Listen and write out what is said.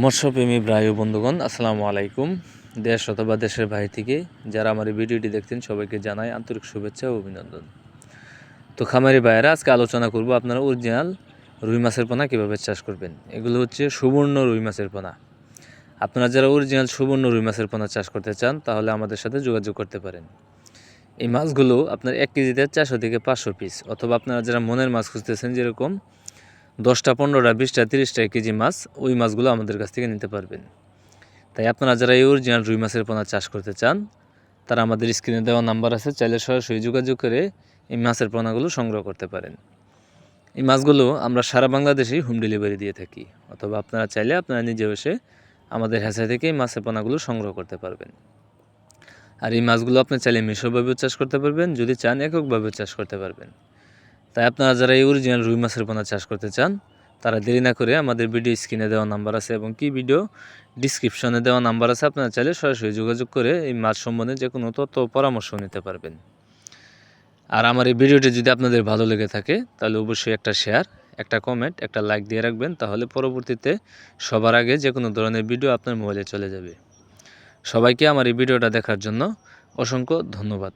মৎস্যপ্রেমী ব্রায় বন্ধুগণ, আসসালামু আলাইকুম। দেশ অথবা দেশের ভাই থেকে যারা আমার এই ভিডিওটি দেখতেন সবাইকে জানাই আন্তরিক শুভেচ্ছা ও অভিনন্দন। তো খামারি ভাইয়েরা, আজকে আলোচনা করব আপনারা অরিজিনাল রুই মাছের পোনা কীভাবে চাষ করবেন। এগুলো হচ্ছে সুবর্ণ রুই মাছের পোনা। আপনারা যারা অরিজিনাল সুবর্ণ রুই মাছের পোনা চাষ করতে চান, তাহলে আমাদের সাথে যোগাযোগ করতে পারেন। এই মাছগুলো আপনার এক কেজিতে চারশো থেকে পাঁচশো পিস অথবা আপনারা যারা মনের মাছ খুঁজতেছেন যেরকম দশটা, পনেরোটা, বিশটা, তিরিশটা কেজি মাছ ওই মাছগুলো আমাদের কাছ থেকে নিতে পারবেন। তাই আপনারা যারা এই অরিজিনাল রুই মাছের পোনা চাষ করতে চান, তারা আমাদের স্ক্রিনে দেওয়া নাম্বার আছে, চাইলে সরাসরি যোগাযোগ করে এই মাছের পোনাগুলো সংগ্রহ করতে পারেন। এই মাছগুলো আমরা সারা বাংলাদেশেই হোম ডেলিভারি দিয়ে থাকি, অথবা আপনারা চাইলে আপনারা নিজে এসে আমাদের হ্যাঁচা থেকে এই মাছের পোনাগুলো সংগ্রহ করতে পারবেন। আর এই মাছগুলো আপনি চাইলে মিশ্রভাবেও চাষ করতে পারবেন, যদি চান এককভাবেও চাষ করতে পারবেন। তাই আপনারা যারা এই অরিজিনাল রুই মাছের পোনা চাষ করতে চান, তারা দেরি না করে আমাদের ভিডিও স্ক্রিনে দেওয়া নাম্বার আছে এবং কি ভিডিও ডিসক্রিপশনে দেওয়া নাম্বার আছে, আপনারা চাইলে সরাসরি যোগাযোগ করে এই মাছ সম্বন্ধে যে কোনো তথ্য পরামর্শ নিতে পারবেন। আর আমার এই ভিডিওটি যদি আপনাদের ভালো লেগে থাকে, তাহলে অবশ্যই একটা শেয়ার একটা কমেন্ট একটা লাইক দিয়ে রাখবেন, তাহলে পরবর্তীতে সবার আগে যে কোনো ধরনের ভিডিও আপনার মোবাইলে চলে যাবে। সবাইকে আমার এই ভিডিওটা দেখার জন্য অসংখ্য ধন্যবাদ।